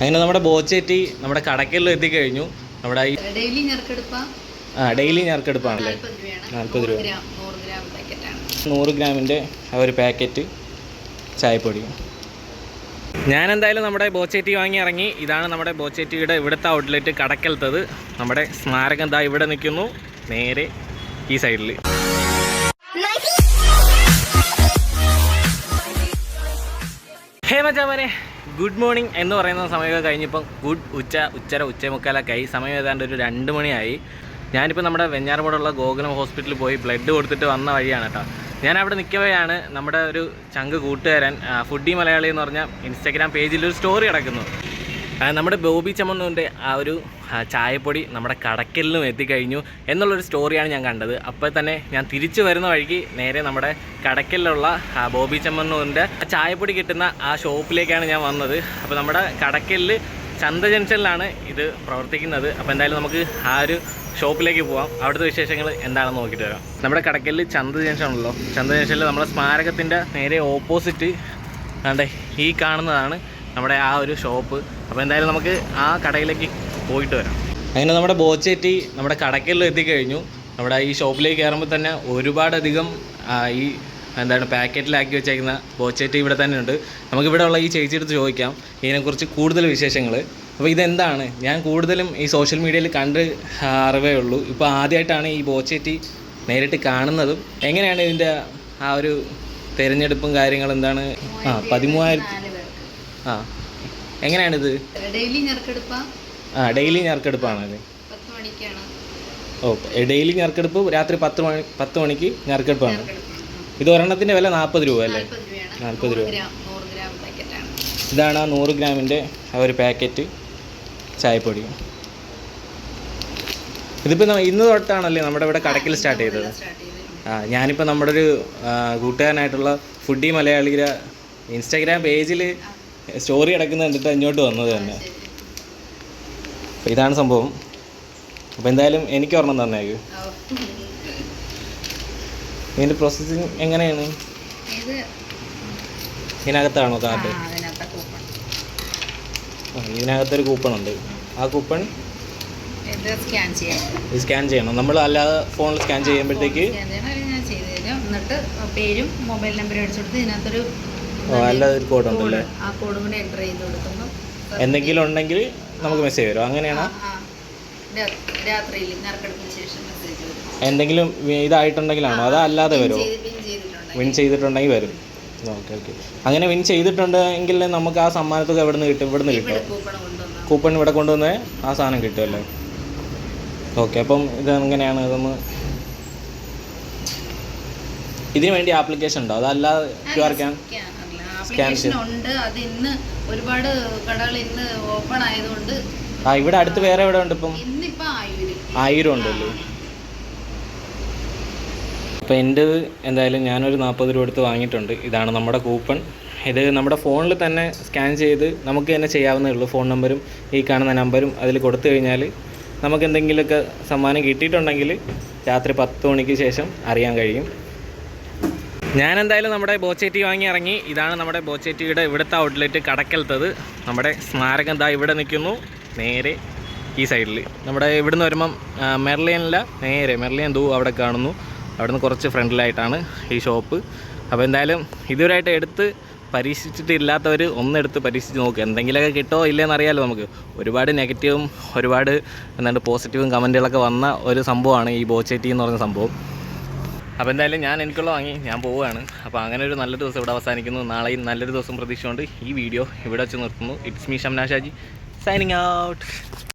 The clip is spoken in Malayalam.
അങ്ങനെ നമ്മുടെ ബോച്ചേറ്റി നമ്മുടെ കടക്കെല്ലാം എത്തിക്കഴിഞ്ഞു. നമ്മുടെ ഈ ഡെയിലി ഞെറുക്കെടുപ്പ ആ ഡെയിലി ഞെറുക്കെടുപ്പാണല്ലേ നാൽപ്പത് രൂപ. നൂറ് ഗ്രാമിന്റെ ആ ഒരു പാക്കറ്റ് ചായപ്പൊടി. ഞാൻ എന്തായാലും നമ്മുടെ ബോച്ചേറ്റി വാങ്ങി ഇറങ്ങി. ഇതാണ് നമ്മുടെ ബോച്ചേറ്റിയുടെ ഇവിടുത്തെ ഔട്ട്ലെറ്റ് കടക്കലത്തത് നമ്മുടെ സ്മാരകം എന്താ ഇവിടെ നിൽക്കുന്നു. നേരെ ഈ സൈഡിൽ ഹേ മച്ചാമനെ ഗുഡ് മോർണിംഗ് എന്ന് പറയുന്ന സമയമൊക്കെ കഴിഞ്ഞിപ്പം ഗുഡ് ഉച്ച ഉച്ചര ഉച്ചമുക്കാലൊക്കെ ആയി. സമയം ഏതാണ്ട് ഒരു രണ്ട് മണിയായി. ഞാനിപ്പോൾ നമ്മുടെ വെഞ്ഞാറമൂടുള്ള ഗോകുലം ഹോസ്പിറ്റലിൽ പോയി ബ്ലഡ് കൊടുത്തിട്ട് വന്ന വഴിയാണ് കേട്ടോ. ഞാൻ അവിടെ നിൽക്കവെയാണ് നമ്മുടെ ഒരു ചങ്ക് കൂട്ടുകാരൻ ഫുഡി മലയാളി എന്ന് പറഞ്ഞ ഇൻസ്റ്റാഗ്രാം പേജിൽ ഒരു സ്റ്റോറി കിടക്കുന്നു. നമ്മുടെ ബോബി ചമ്മന്നൂന്റെ ആ ഒരു ചായപ്പൊടി നമ്മുടെ കടക്കലിലും എത്തിക്കഴിഞ്ഞു എന്നുള്ളൊരു സ്റ്റോറിയാണ് ഞാൻ കണ്ടത്. അപ്പോൾ തന്നെ ഞാൻ തിരിച്ചു വരുന്ന വഴിക്ക് നേരെ നമ്മുടെ കടക്കലിലുള്ള ബോബി ചമ്മണ്ണൂരിന്റെ ചായപ്പൊടി കിട്ടുന്ന ആ ഷോപ്പിലേക്കാണ് ഞാൻ വന്നത്. അപ്പോൾ നമ്മുടെ കടക്കലിൽ ചന്ത ജംഗ്ഷനിലാണ് ഇത് പ്രവർത്തിക്കുന്നത്. അപ്പോൾ എന്തായാലും നമുക്ക് ആ ഒരു ഷോപ്പിലേക്ക് പോവാം. അവിടുത്തെ വിശേഷങ്ങൾ എന്താണെന്ന് നോക്കിയിട്ട് വരാം. നമ്മുടെ കടക്കലിൽ ചന്ത ജംഗ്ഷൻ ഉണ്ടല്ലോ. ചന്ത ജംഗ്ഷനിൽ നമ്മുടെ സ്മാരകത്തിന്റെ നേരെ ഓപ്പോസിറ്റ് കണ്ടേ ഈ കാണുന്നതാണ് നമ്മുടെ ആ ഒരു ഷോപ്പ് അപ്പോൾ എന്തായാലും നമുക്ക് ആ കടയിലേക്ക് പോയിട്ട് വരാം. അങ്ങനെ നമ്മുടെ ബോച്ചേറ്റി നമ്മുടെ കടക്കലിൽ എത്തിക്കഴിഞ്ഞു. നമ്മുടെ ഈ ഷോപ്പിലേക്ക് കയറുമ്പോൾ തന്നെ ഒരുപാടധികം ഈ എന്താണ് പാക്കറ്റിലാക്കി വെച്ചേക്കുന്ന ബോച്ചേറ്റി ഇവിടെ തന്നെ ഉണ്ട്. നമുക്കിവിടെ ഉള്ള ഈ ചേച്ചി എടുത്ത് ചോദിക്കാം ഇതിനെക്കുറിച്ച് കൂടുതൽ വിശേഷങ്ങൾ അപ്പോൾ ഇതെന്താണ്? ഞാൻ കൂടുതലും ഈ സോഷ്യൽ മീഡിയയിൽ കണ്ട് അറിവേ ഉള്ളൂ. ഇപ്പോൾ ആദ്യമായിട്ടാണ് ഈ ബോച്ചേറ്റി നേരിട്ട് കാണുന്നതും. എങ്ങനെയാണ് ഇതിന്റെ ആ ഒരു തിരഞ്ഞെടുപ്പും കാര്യങ്ങളും എന്താണ്? ആ പതിമൂവായിരത്തി ആ. എങ്ങനെയാണിത്? ഡെയിലി ഞെറുക്കെടുപ്പ ആ ഡെയിലി ഞെറുക്കെടുപ്പാണ് ഇത് പത്ത് മണിക്കാണ്. ഓ ഡെയിലി ഞെറുക്കെടുപ്പ് രാത്രി പത്ത് മണി പത്ത് മണിക്ക് ഞെറുക്കെടുപ്പാണ് ഞെറുക്കെടുപ്പ് ഇത് ഒരെണ്ണത്തിന്റെ വില നാൽപ്പത് രൂപ അല്ലേ? നാൽപ്പത് രൂപ. ഇതാണ് ആ നൂറ് ഗ്രാമിന്റെ ആ ഒരു പാക്കറ്റ് ചായപ്പൊടി. ഇതിപ്പോൾ ഇന്ന് തൊട്ടാണല്ലേ നമ്മുടെ ഇവിടെ കടക്കിൽ സ്റ്റാർട്ട് ചെയ്തത്? ആ ഞാനിപ്പോൾ നമ്മുടെ ഒരു കൂട്ടുകാരനായിട്ടുള്ള ഫുഡി മലയാളിയുടെ ഇൻസ്റ്റാഗ്രാം പേജിൽ സ്റ്റോറി അടക്കുന്നത് കണ്ടിട്ട് ഇങ്ങോട്ട് വന്നത് തന്നെ. അപ്പോൾ ഇതാണ് സംഭവം. അപ്പോൾ എന്തായാലും എനിക്ക് ഒരെണ്ണം തന്നേക്ക്. ഇതിന്റെ പ്രോസസ്സിങ് എങ്ങനെയാണ്? ഇത് ഇതിനകത്താണോ കാർഡ്? ഇതിനകത്തൊരു കൂപ്പൺ ഉണ്ട്. ആ കൂപ്പൺ സ്കാൻ ചെയ്യാം സ്കാൻ ചെയ്യണം. നമ്മൾ അല്ലാതെ ഫോണിൽ സ്കാൻ ചെയ്യുമ്പോഴത്തേക്ക് എന്നിട്ട് പേരും മൊബൈൽ നമ്പറും അടിച്ചു കൊടുത്ത് ഇതിനകത്തൊരു ഒരു കോഡ് ഉണ്ടല്ലേ? ആ കോഡും കൂടെ എന്റർ ചെയ്ത് കൊടുക്കുമ്പോൾ എന്തെങ്കിലും ഉണ്ടെങ്കിൽ നമുക്ക് മെസ്സേജ് വരും. അങ്ങനെയാണ്? രാത്രിയിൽ നറുക്കെടുപ്പിന് ശേഷം മെസ്സേജ് വരും. എന്തെങ്കിലും ഇതായിട്ടുണ്ടെങ്കിലാണോ? അതോ അല്ലാതെ വരുമോ വിൻ ചെയ്തിട്ടുണ്ടെങ്കിൽ. വരും. Okay okay. അങ്ങനെ വിൻ ചെയ്തിട്ടുണ്ടെങ്കിൽ നമുക്ക് ആ സമ്മാനത്തുക എവിടെ നിന്ന് കിട്ടും ഇവിടെ നിന്ന് കിട്ടും കൂപ്പൺ ഇവിടെ കൊണ്ടുവന്ന് ആ സാധനം കിട്ടുമല്ലേ? ഓക്കെ അപ്പം ഇത് എങ്ങനെയാണ്? ഇതൊന്ന് ഇതിനു വേണ്ടി ആപ്ലിക്കേഷൻ ഉണ്ടോ? അതല്ലാതെ ക്യു ആർ ക്യാൻ ആപ്ലിക്കേഷൻ ഉണ്ട്. അത് ഇന്ന് ഒരുപാട് കടകൾ ഇന്ന് ഓപ്പൺ ആയതുകൊണ്ട് ആ ഇവിടെ അടുത്ത് വേറെ എവിടെ ഉണ്ട് ഇപ്പം? ഇന്നിപ്പോ ആയിരം. ആയിരം ഉണ്ടല്ലോ? അപ്പോൾ എന്റെ എന്തായാലും ഞാനൊരു നാൽപ്പത് രൂപ എടുത്ത് വാങ്ങിയിട്ടുണ്ട്. ഇതാണ് നമ്മുടെ കൂപ്പൺ. ഇത് നമ്മുടെ ഫോണിൽ തന്നെ സ്കാൻ ചെയ്ത് നമുക്ക് തന്നെ ചെയ്യാവുന്നേ ഉള്ളൂ. ഫോൺ നമ്പരും ഈ കാണുന്ന നമ്പരും അതിൽ കൊടുത്തു കഴിഞ്ഞാൽ നമുക്ക് എന്തെങ്കിലുമൊക്കെ സമ്മാനം കിട്ടിയിട്ടുണ്ടെങ്കിൽ രാത്രി പത്ത് മണിക്ക് ശേഷം അറിയാൻ കഴിയും. ഞാൻ എന്തായാലും നമ്മുടെ ബോച്ചേറ്റി വാങ്ങി ഇറങ്ങി. ഇതാണ് നമ്മുടെ ബോച്ചേറ്റിയുടെ ഇവിടുത്തെ ഔട്ട്ലെറ്റ് കടക്കലത്തത് നമ്മുടെ സ്മാരകം ദാ ഇവിടെ നിൽക്കുന്നു. നേരെ ഈ സൈഡിൽ നമ്മുടെ ഇവിടുന്ന് വരുമ്പം മെർലിയനില്ല നേരെ മെർലിയൻ ദൂ അവിടെ കാണുന്നു. അവിടുന്ന് കുറച്ച് ഫ്രണ്ടിലായിട്ടാണ് ഈ ഷോപ്പ് അപ്പോൾ എന്തായാലും ഇതുവരെയായിട്ട് എടുത്ത് പരീക്ഷിച്ചിട്ടില്ലാത്തവർ ഒന്നെടുത്ത് പരീക്ഷിച്ച് നോക്കുക എന്തെങ്കിലുമൊക്കെ കിട്ടുമോ ഇല്ലയെന്ന് അറിയാമല്ലോ നമുക്ക്. ഒരുപാട് നെഗറ്റീവും ഒരുപാട് എന്താണ് പോസിറ്റീവും കമന്റുകളൊക്കെ വന്ന ഒരു സംഭവമാണ് ഈ ബോച്ചേറ്റി എന്ന് പറഞ്ഞ സംഭവം. അപ്പോൾ എന്തായാലും ഞാൻ എനിക്കുള്ള വാങ്ങി ഞാൻ പോവുകയാണ്. അപ്പോൾ അങ്ങനെ ഒരു നല്ലൊരു ദിവസം ഇവിടെ അവസാനിക്കുന്നു. നാളെയും നല്ലൊരു ദിവസം പ്രതീക്ഷിച്ചുകൊണ്ട് ഈ വീഡിയോ ഇവിടെ വെച്ച് നിർത്തുന്നു. It's me Shamna Shaji signing out